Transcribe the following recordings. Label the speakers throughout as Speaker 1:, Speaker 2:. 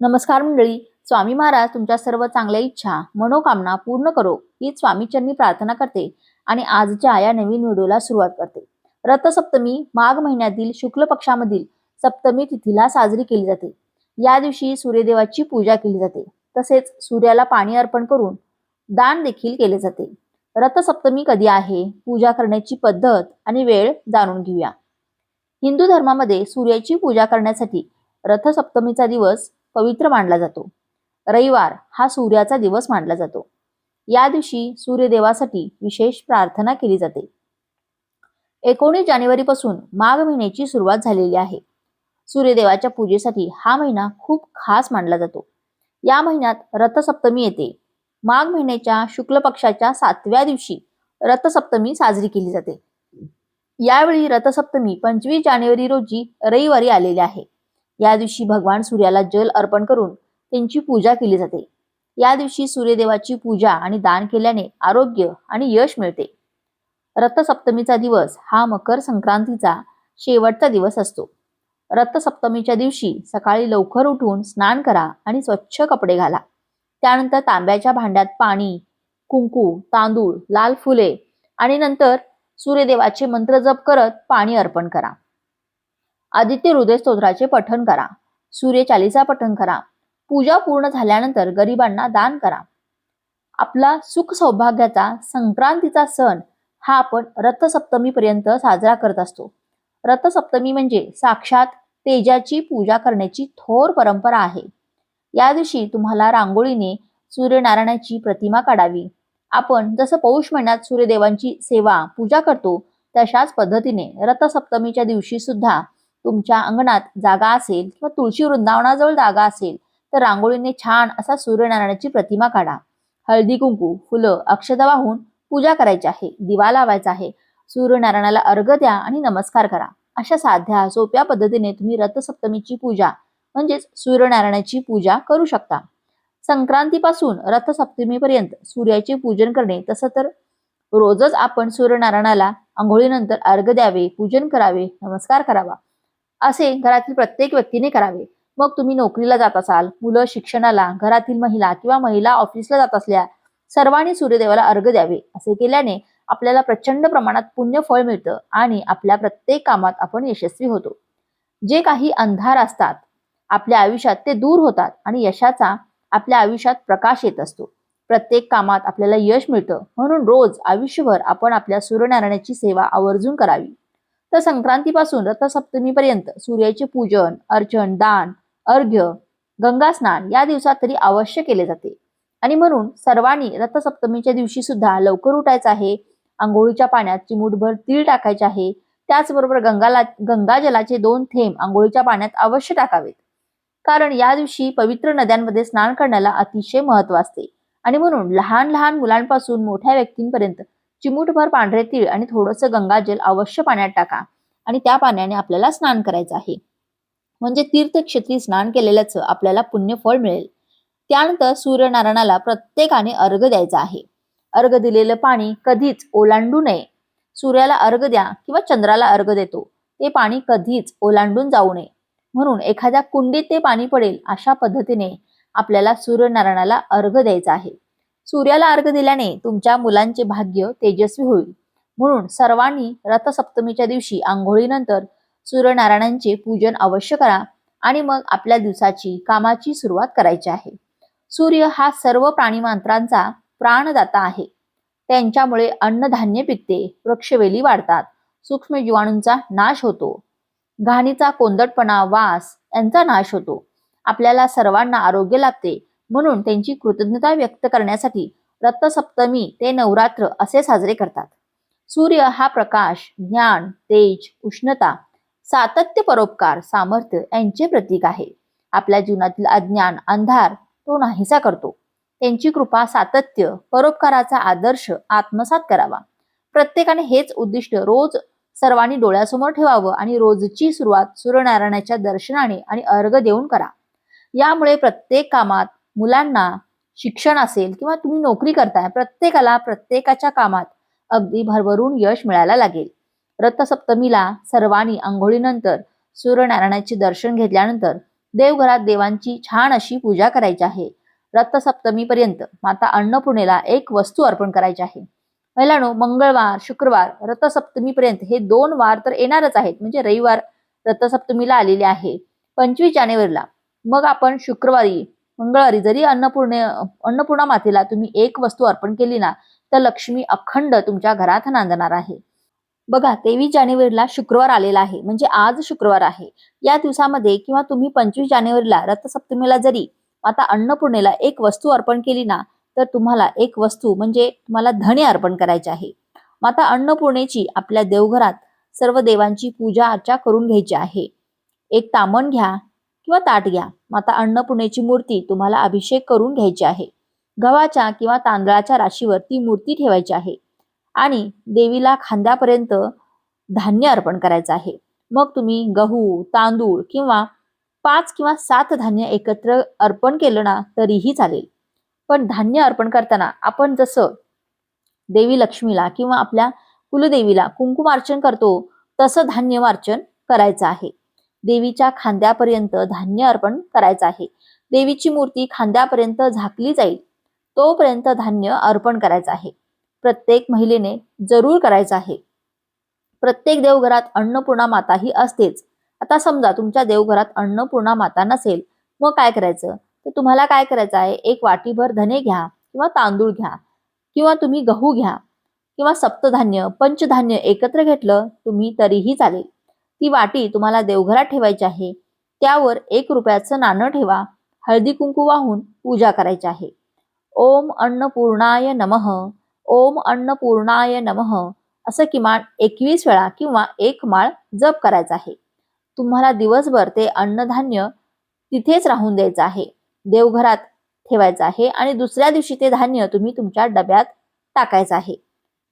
Speaker 1: नमस्कार मंडळी स्वामी महाराज तुमच्या सर्व चांगल्या इच्छा मनोकामना पूर्ण करो ही स्वामीचरणी प्रार्थना करते आणि आजच्या या नवीन व्हिडिओला सुरुवात करते. रथसप्तमी माघ महिन्यातील शुक्ल पक्षामधील सप्तमी तिथीला साजरी केली जाते. या दिवशी सूर्यदेवाची पूजा केली जाते. तसेच सूर्याला पाणी अर्पण करून दान देखील केले जाते. रथसप्तमी कधी आहे पूजा करण्याची पद्धत आणि वेळ जाणून घेऊया. हिंदू धर्मामध्ये सूर्याची पूजा करण्यासाठी रथसप्तमीचा दिवस पवित्र मानला जातो. रविवार हा सूर्याचा दिवस मानला जातो. या दिवशी सूर्यदेवासाठी विशेष प्रार्थना केली जाते. एकोणीस जानेवारी पासून माघ महिन्याची सुरुवात झालेली आहे. सूर्यदेवाच्या पूजेसाठी हा महिना खूप खास मानला जातो. या महिन्यात रथसप्तमी येते. माघ महिन्याच्या शुक्ल पक्षाच्या सातव्या दिवशी रथसप्तमी साजरी केली जाते. यावेळी रथसप्तमी पंचवीस जानेवारी रोजी रविवारी आलेली आहे. या दिवशी भगवान सूर्याला जल अर्पण करून त्यांची पूजा केली जाते. या दिवशी सूर्यदेवाची पूजा आणि दान केल्याने आरोग्य आणि यश मिळते. रथसप्तमीचा दिवस हा मकर संक्रांतीचा शेवटचा दिवस असतो. रथसप्तमीच्या दिवशी सकाळी लवकर उठून स्नान करा आणि स्वच्छ कपडे घाला. त्यानंतर तांब्याच्या भांड्यात पाणी कुंकू तांदूळ लाल फुले आणि नंतर सूर्यदेवाचे मंत्र जप करत पाणी अर्पण करा. आदित्य हृदय स्तोत्राचे पठण करा. सूर्य चालीसा पठण करा. पूजा पूर्ण झाल्यानंतर गरिबांना दान करा. आपला सुख सौभाग्याचा संक्रांतीचा सण हा आपण रथसप्तमी पर्यंत साजरा करत असतो. रथसप्तमी म्हणजे साक्षात तेजाची पूजा करण्याची थोर परंपरा आहे. या दिवशी तुम्हाला रांगोळीने सूर्यनारायणाची प्रतिमा काढावी. आपण जसं पौष महिन्यात सूर्यदेवांची सेवा पूजा करतो तशाच पद्धतीने रथसप्तमीच्या दिवशी सुद्धा तुमच्या अंगणात जागा असेल किंवा तुळशी वृंदावनाजवळ जागा असेल तर रांगोळीने छान असा सूर्यनारायणाची प्रतिमा काढा. हळदी कुंकू फुलं अक्षता वाहून पूजा करायची आहे दिवा लावायचा आहे. सूर्यनारायणाला अर्घ द्या आणि नमस्कार करा. अशा साध्या सोप्या पद्धतीने तुम्ही रथसप्तमीची पूजा म्हणजेच सूर्यनारायणाची पूजा करू शकता. संक्रांतीपासून रथसप्तमीपर्यंत सूर्याचे पूजन करणे तसं तर रोजच आपण सूर्यनारायणाला आंघोळीनंतर अर्घ द्यावे पूजन करावे नमस्कार करावा. असे घरातील प्रत्येक व्यक्तीने करावे. मग तुम्ही नोकरीला जात असाल मुलं शिक्षणाला घरातील महिला किंवा महिला ऑफिसला जात असल्या सर्वांनी सूर्यदेवाला अर्घ द्यावे. असे केल्याने आपल्याला प्रचंड प्रमाणात पुण्य फळ मिळतं आणि आपल्या प्रत्येक कामात आपण यशस्वी होतो. जे काही अंधार असतात आपल्या आयुष्यात ते दूर होतात आणि यशाचा आपल्या आयुष्यात प्रकाश येत असतो. प्रत्येक कामात आपल्याला यश मिळतं. म्हणून रोज आयुष्यभर आपण आपल्या सूर्यनारायणाची सेवा आवर्जून करावी. तर संक्रांतीपासून रथसप्तमीपर्यंत सूर्याचे पूजन अर्चन दान अर्घ्य गंगास्नान या दिवसात तरी अवश्य केले जाते. आणि म्हणून सर्वांनी रथसप्तमीच्या दिवशी सुद्धा लवकर उठायचं आहे आंघोळीच्या पाण्यात चिमूटभर तीळ टाकायचे आहे त्याचबरोबर गंगाला गंगा जलाचे दोन थेंब आंघोळीच्या पाण्यात अवश्य टाकावेत. कारण या दिवशी पवित्र नद्यांमध्ये स्नान करण्याला अतिशय महत्त्व असते. आणि म्हणून लहान लहान मुलांपासून मोठ्या व्यक्तींपर्यंत चिमूटभर पांढरे तीळ आणि थोडंसं गंगाजल अवश्य पाण्यात टाका आणि त्या पाण्याने आपल्याला स्नान करायचं आहे. म्हणजे तीर्थक्षेत्री स्नान केलेल्याचं आपल्याला पुण्य फळ मिळेल. त्यानंतर सूर्यनारायणाला प्रत्येकाने अर्घ द्यायचा आहे. अर्घ दिलेलं पाणी कधीच ओलांडू नये. सूर्याला अर्घ द्या किंवा चंद्राला अर्घ देतो. ते पाणी कधीच ओलांडून जाऊ नये. म्हणून एखाद्या कुंडीत ते पाणी पडेल अशा पद्धतीने आपल्याला सूर्यनारायणाला अर्घ द्यायचा आहे. सूर्याला अर्घ दिल्याने तुमच्या मुलांचे भाग्य तेजस्वी होईल. म्हणून सर्वांनी रथसप्तमीच्या दिवशी आंघोळीनंतर सूर्यनारायणांचे पूजन अवश्य करा आणि मग आपल्या दिवसाची कामाची सुरुवात करायची आहे. सूर्य हा सर्व प्राणीमात्रांचा प्राणदाता आहे. त्यांच्यामुळे अन्नधान्य पिकते वृक्षवेली वाढतात सूक्ष्म जीवाणूंचा नाश होतो घाणीचा कोंदटपणा वास यांचा नाश होतो. आपल्याला सर्वांना आरोग्य लाभते म्हणून त्यांची कृतज्ञता व्यक्त करण्यासाठी रथसप्तमी ते नवरात्र असे साजरे करतात. सूर्य हा प्रकाश ज्ञान तेज उष्णता सातत्य परोपकार सामर्थ्य यांचे प्रतीक आहे. आपल्या जीवनातील अज्ञान अंधार तो नाहीसा करतो. त्यांची कृपा सातत्य परोपकाराचा आदर्श आत्मसात करावा. प्रत्येकाने हेच उद्दिष्ट रोज सर्वांनी डोळ्यासमोर ठेवावं आणि रोजची सुरुवात सूर्यनारायणाच्या दर्शनाने आणि अर्घ देऊन करा. यामुळे प्रत्येक कामात मुलांना शिक्षण असेल किंवा तुम्ही नोकरी करताय प्रत्येकाला प्रत्येकाच्या कामात अगदी भरभरून यश मिळायला लागेल. रथसप्तमीला सर्वांनी आंघोळीनंतर सूर्यनारायणाचे दर्शन घेतल्यानंतर देवघरात देवांची छान अशी पूजा करायची आहे. रथसप्तमीपर्यंत माता अन्नपूर्णेला एक वस्तू अर्पण करायची आहे. महिलांनो मंगळवार शुक्रवार रथसप्तमीपर्यंत हे दोन वार तर येणारच आहेत. म्हणजे रविवार रथसप्तमीला आलेले आहे. पंचवीस जानेवारीला. मग आपण शुक्रवारी मंगळवारी जरी अन्नपूर्णे अन्नपूर्णा मातेला तुम्ही एक वस्तू अर्पण केली ना तर लक्ष्मी अखंड तुमच्या घरात नांदणार आहे. बघा तेवीस जानेवारीला शुक्रवार आलेला आहे. म्हणजे आज शुक्रवार आहे. या दिवसामध्ये किंवा तुम्ही पंचवीस जानेवारीला रथसप्तमीला जरी माता अन्नपूर्णेला एक वस्तू अर्पण केली ना तर तुम्हाला एक वस्तू म्हणजे तुम्हाला धणे अर्पण करायचे आहे. माता अन्नपूर्णेची आपल्या देवघरात सर्व देवांची पूजा अर्चा करून घ्यायची आहे. एक तामण घ्या किंवा ताट घ्या. माता अन्नपूर्णेची मूर्ती तुम्हाला अभिषेक करून घ्यायची आहे. गव्हाच्या किंवा तांदळाच्या राशीवर ती मूर्ती ठेवायची आहे. आणि देवीला खांद्यापर्यंत धान्य अर्पण करायचं आहे. मग तुम्ही गहू तांदूळ किंवा पाच किंवा सात धान्य एकत्र अर्पण केलं ना तरीही चालेल. पण धान्य अर्पण करताना आपण जसं देवी लक्ष्मीला किंवा आपल्या कुलदेवीला कुंकुमार्चन करतो तसं धान्यवार्चन करायचं आहे. देवीच्या खांद्यापर्यंत धान्य अर्पण करायचं आहे. देवीची मूर्ती खांद्यापर्यंत झाकली जाईल. तोपर्यंत धान्य अर्पण करायचं आहे. प्रत्येक महिलेने जरूर करायचं आहे. प्रत्येक देवघरात अन्नपूर्णा माता ही असतेच. आता समजा तुमच्या देवघरात अन्नपूर्णा माता नसेल मग काय करायचं? तर तुम्हाला काय करायचं आहे? एक वाटीभर धने घ्या किंवा तांदूळ घ्या किंवा तुम्ही गहू घ्या किंवा सप्तधान्य पंचधान्य एकत्र घेतलं तुम्ही तरीही चालेल. ती वाटी तुम्हाला देवघरात ठेवायची आहे. त्यावर एक रुपयाचं नाणं ठेवा. हळदी कुंकू वाहून पूजा करायची आहे. ओम अन्नपूर्णाय नमः. ओम अन्नपूर्णाय नमः. असं किमान एकवीस वेळा किंवा एक माळ जप करायचा आहे. तुम्हाला दिवसभर ते अन्नधान्य तिथेच राहून द्यायचं आहे. देवघरात ठेवायचं आहे आणि दुसऱ्या दिवशी ते धान्य तुम्ही तुमच्या डब्यात टाकायचं आहे.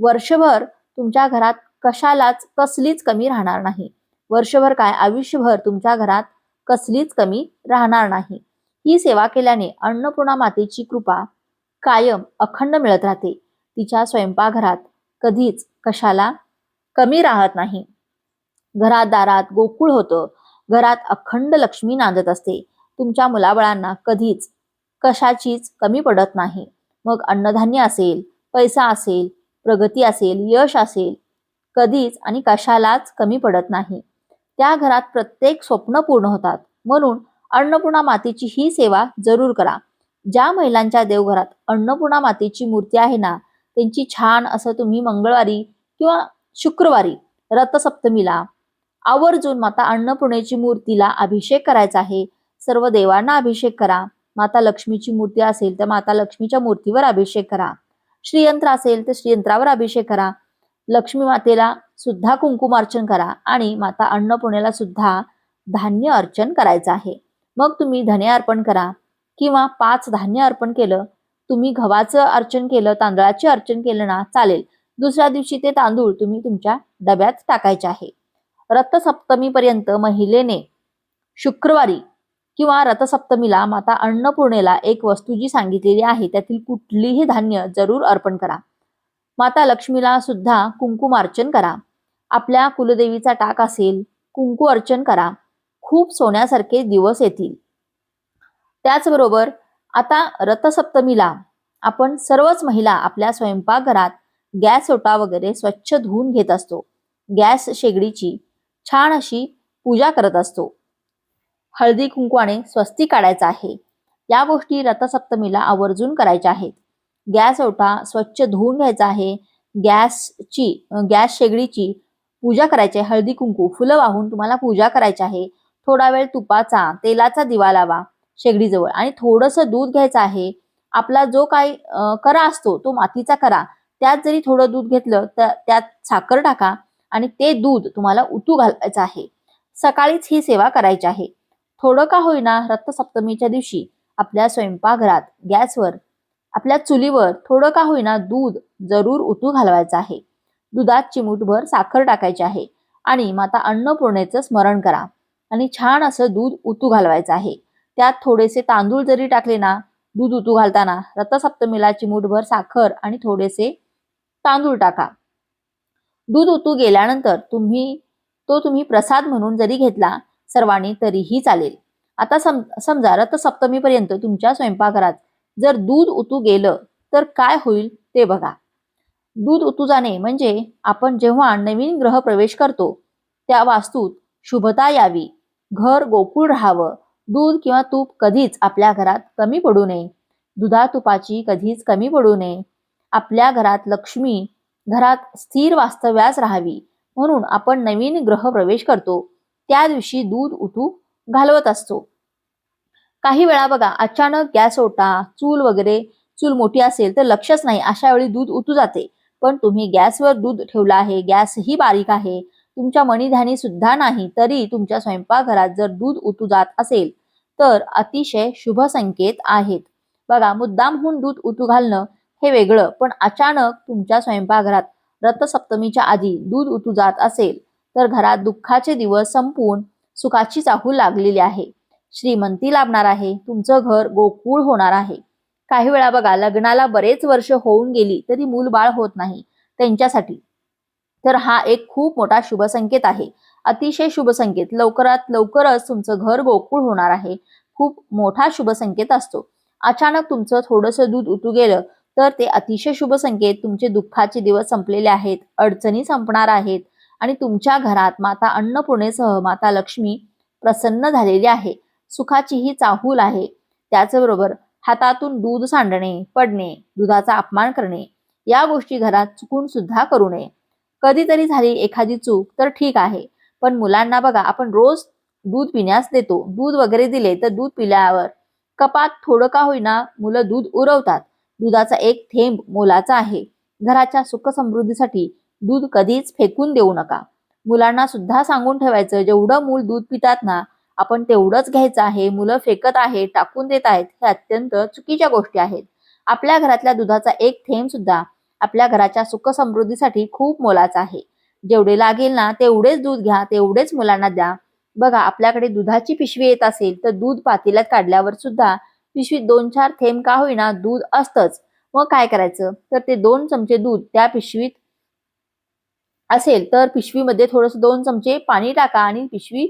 Speaker 1: वर्षभर तुमच्या घरात कशालाच कसलीच कमी राहणार नाही. वर्षभर काय आयुष्यभर तुमच्या घरात कसलीच कमी राहणार नाही. ही सेवा केल्याने अन्नपूर्णा मातेची कृपा कायम अखंड मिळत राहते. तिच्या स्वयंपाकघरात कधीच कशाला कमी राहत नाही. घरात दारात गोकुळ होतं. घरात अखंड लक्ष्मी नांदत असते. तुमच्या मुलाबळांना कधीच कशाचीच कमी पडत नाही. मग अन्नधान्य असेल पैसा असेल प्रगती असेल यश असेल कधीच आणि कशालाच कमी पडत नाही. त्या घरात प्रत्येक स्वप्न पूर्ण होतात. म्हणून अन्नपूर्णा मातेची ही सेवा जरूर करा. ज्या महिलांच्या देवघरात अन्नपूर्णा मातेची मूर्ती आहे ना त्यांची छान असं तुम्ही मंगळवारी किंवा शुक्रवारी रथसप्तमीला आवर्जून माता अन्नपूर्णेची मूर्तीला अभिषेक करायचा आहे. सर्व देवांना अभिषेक करा. माता लक्ष्मीची मूर्ती असेल तर माता लक्ष्मीच्या मूर्तीवर अभिषेक करा. श्रीयंत्र असेल तर श्रीयंत्रावर अभिषेक करा. लक्ष्मी मातेला सुद्धा कुंकुमार्चन करा आणि माता अन्नपूर्णेला सुद्धा धान्य अर्चन करायचं आहे. मग तुम्ही धने अर्पण करा किंवा पाच धान्य अर्पण केलं तुम्ही गव्हाचं अर्चन केलं तांदळाचे अर्चन केलं ना चालेल. दुसऱ्या दिवशी ते तांदूळ तुम्ही तुमच्या डब्यात टाकायचे आहे. रथसप्तमीपर्यंत महिलेने शुक्रवारी किंवा रथसप्तमीला माता अन्नपूर्णेला एक वस्तू जी सांगितलेली आहे त्यातील कुठलीही धान्य जरूर अर्पण करा. माता लक्ष्मीला सुद्धा कुंकुमार्चन करा. आपल्या कुलदेवीचा टाक असेल कुंकू अर्चन करा. खूप सोन्यासारखे दिवस येतील. त्याचबरोबर आता रथसप्तमीला आपण सर्वच महिला आपल्या स्वयंपाकघरात गॅस ओटा वगैरे स्वच्छ धुवून घेत असतो. गॅस शेगडीची छान अशी पूजा करत असतो. हळदी कुंकवाने स्वस्ती काढायचा आहे. या गोष्टी रथसप्तमीला आवर्जून करायच्या आहेत. गॅस ओटा स्वच्छ धुवून घ्यायचा आहे. गॅसची गॅस शेगडीची पूजा करायची आहे. हळदी कुंकू फुलं वाहून तुम्हाला पूजा करायची आहे. थोडा वेळ तुपाचा तेलाचा दिवा लावा शेगडीजवळ आणि थोडंसं दूध घ्यायचं आहे. आपला जो काही करा असतो तो मातीचा करा. त्यात जरी थोडं दूध घेतलं तर त्यात साखर टाका आणि ते दूध तुम्हाला उतू घालायचं आहे. सकाळीच ही सेवा करायची आहे. थोडं का होईना रथसप्तमीच्या दिवशी आपल्या स्वयंपाकघरात गॅसवर आपल्या चुलीवर थोडं का होईना दूध जरूर उतू घालवायचं आहे. दुधात चिमूटभर साखर टाकायची आहे आणि माता अन्नपूर्णेचं स्मरण करा. आणि छान असं दूध उतू घालवायचं आहे. त्यात थोडेसे तांदूळ जरी टाकले ना दूध उतू घालताना रथसप्तमीला चिमूटभर साखर आणि थोडेसे तांदूळ टाका. दूध उतू गेल्यानंतर तुम्ही तो तुम्ही प्रसाद म्हणून जरी घेतला सर्वांनी तरीही चालेल. आता सम समजा रथसप्तमीपर्यंत तुमच्या स्वयंपाकघरात जर दूध उतू गेलं तर काय होईल ते बघा. दूध उतू जाणे म्हणजे आपण जेव्हा नवीन ग्रह प्रवेश करतो त्या वास्तूत शुभता यावी. घर गोकुळ राहावं. दूध किंवा तूप कधीच आपल्या घरात कमी पडू नये. दुधा तुपाची कधीच कमी पडू नये. आपल्या घरात लक्ष्मी घरात स्थिर वास्तव्यास राहावी. म्हणून आपण नवीन ग्रह प्रवेश करतो. त्या दिवशी दूध उतू घालवत असतो. काही वेळा बघा अचानक गॅस ओटा चूल वगैरे चूल मोठी असेल तर लक्षच नाही अशा वेळी दूध उतू जाते. पण तुम्ही गॅसवर दूध ठेवला आहे गॅसही बारीक आहे तुमच्या मणीधानी सुद्धा नाही तरी तुमच्या स्वयंपाकघरात जर दूध उतू जात असेल तर अतिशय शुभ संकेत आहेत. बघा मुद्दामहून दूध उतू घालणं हे वेगळं पण अचानक तुमच्या स्वयंपाकघरात रथसप्तमीच्या आधी दूध उतू जात असेल तर घरात दुःखाचे दिवस संपून सुखाची चाहूल लागलेली आहे. श्रीमंती लाभणार आहे. तुमचं घर गोकुळ होणार आहे. काही वेळा बघा लग्नाला बरेच वर्ष होऊन गेली तरी मूल बाळ होत नाही. त्यांच्यासाठी. तर हा एक खूप मोठा शुभ संकेत आहे. अतिशय शुभ संकेत. लवकरात लवकरच तुमचं घर गोकुळ होणार आहे. खूप मोठा शुभ संकेत असतो. अचानक तुमचं थोडंसं दूध उतू गेलं तर ते अतिशय शुभ संकेत. तुमचे दुःखाचे दिवस संपलेले आहेत. अडचणी संपणार आहेत. आणि तुमच्या घरात माता अन्नपूर्णेसह माता लक्ष्मी प्रसन्न झालेली आहे. सुखाची ही चाहूल आहे. त्याचबरोबर हातातून दूध सांडणे पडणे दुधाचा अपमान करणे या गोष्टी घरात चुकून सुद्धा करू नये. कधीतरी झाली एखादी चूक तर ठीक आहे पण मुलांना बघा आपण रोज दूध पिण्यास देतो. दूध वगैरे दिले तर दूध पिल्यावर कपात थोडं का होईना मुलं दूध उरवतात. दुधाचा एक थेंब मोलाचा आहे. घराच्या सुख समृद्धीसाठी दूध कधीच फेकून देऊ नका. मुलांना सुद्धा सांगून ठेवायचं जेवढं मूल दूध पितात ना आपण तेवढंच घ्यायचं आहे मुलं फेकत आहेत टाकून देत आहेत हे अत्यंत चुकीच्या गोष्टी आहेत. आपल्या घरातल्या दुधाचा एक थेंब सुद्धा आपल्या घराच्या सुख समृद्धीसाठी खूप मोलाचा आहे. जेवढे लागेल ना तेवढेच दूध घ्या तेवढेच मुलांना द्या. बघा आपल्याकडे दुधाची पिशवी येत असेल तर दूध पातेल्यात काढल्यावर सुद्धा पिशवीत दोन चार थेंब का होईना दूध असतच. मग काय करायचं? तर ते दोन चमचे दूध त्या पिशवीत असेल तर पिशवीमध्ये थोडस दोन चमचे पाणी टाका आणि पिशवी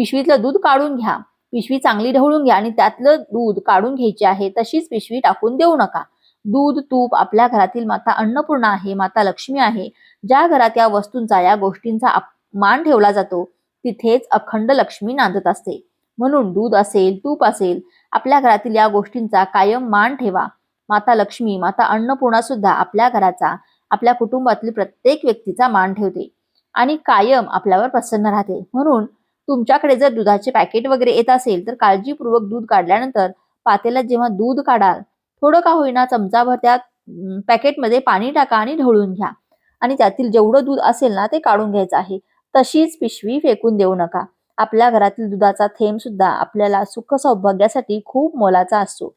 Speaker 1: पिशवीतलं दूध काढून घ्या. पिशवी चांगली ढवळून घ्या आणि त्यातलं दूध काढून घ्यायचे आहे तशीच पिशवी टाकून देऊ नका. दूध तूप आपल्या घरातील माता अन्नपूर्णा आहे माता लक्ष्मी आहे. ज्या घरात या वस्तूंचा या गोष्टींचा मान ठेवला जातो तिथेच अखंड लक्ष्मी नांदत असते. म्हणून दूध असेल तूप असेल आपल्या घरातील या गोष्टींचा कायम मान ठेवा. माता लक्ष्मी माता अन्नपूर्णा सुद्धा आपल्या घराचा आपल्या कुटुंबातील प्रत्येक व्यक्तीचा मान ठेवते आणि कायम आपल्यावर प्रसन्न राहते. म्हणून तुमच्याकडे जर दुधाचे पॅकेट वगैरे येत असेल तर काळजीपूर्वक दूध काढल्यानंतर पातेल्यात जेव्हा दूध काढाल थोडं का होईना चमचाभर त्यात पॅकेटमध्ये पाणी टाका आणि ढवळून घ्या. आणि त्यातील जेवढं दूध असेल ना ते काढून घ्यायचं आहे. तशीच पिशवी फेकून देऊ नका. आपल्या घरातील दुधाचा थेंब सुद्धा आपल्याला सुख सौभाग्यासाठी खूप मोलाचा असतो.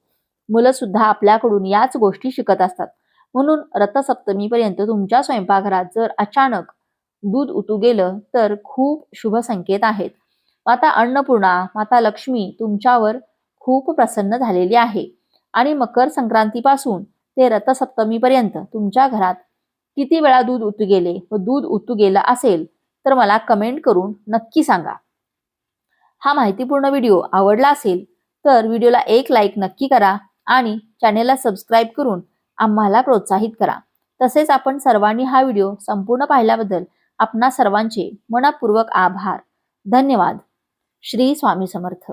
Speaker 1: मुलं सुद्धा आपल्याकडून याच गोष्टी शिकत असतात. म्हणून रथसप्तमीपर्यंत तुमच्या स्वयंपाकघरात जर अचानक दूध उतू गेलं तर खूप शुभ संकेत आहेत. माता अन्नपूर्णा माता लक्ष्मी तुमच्यावर खूप प्रसन्न झालेली आहे. आणि मकर संक्रांतीपासून ते रथसप्तमीपर्यंत तुमच्या घरात किती वेळा दूध उतू गेले व दूध उतू गेलं असेल तर मला कमेंट करून नक्की सांगा. हा माहितीपूर्ण व्हिडिओ आवडला असेल तर व्हिडिओला एक लाईक नक्की करा आणि चॅनेलला सबस्क्राईब करून आम्हाला प्रोत्साहित करा. तसेच आपण सर्वांनी हा व्हिडिओ संपूर्ण पाहिल्याबद्दल आपणा सर्वांचे मनपूर्वक आभार. धन्यवाद. श्री स्वामी समर्थ.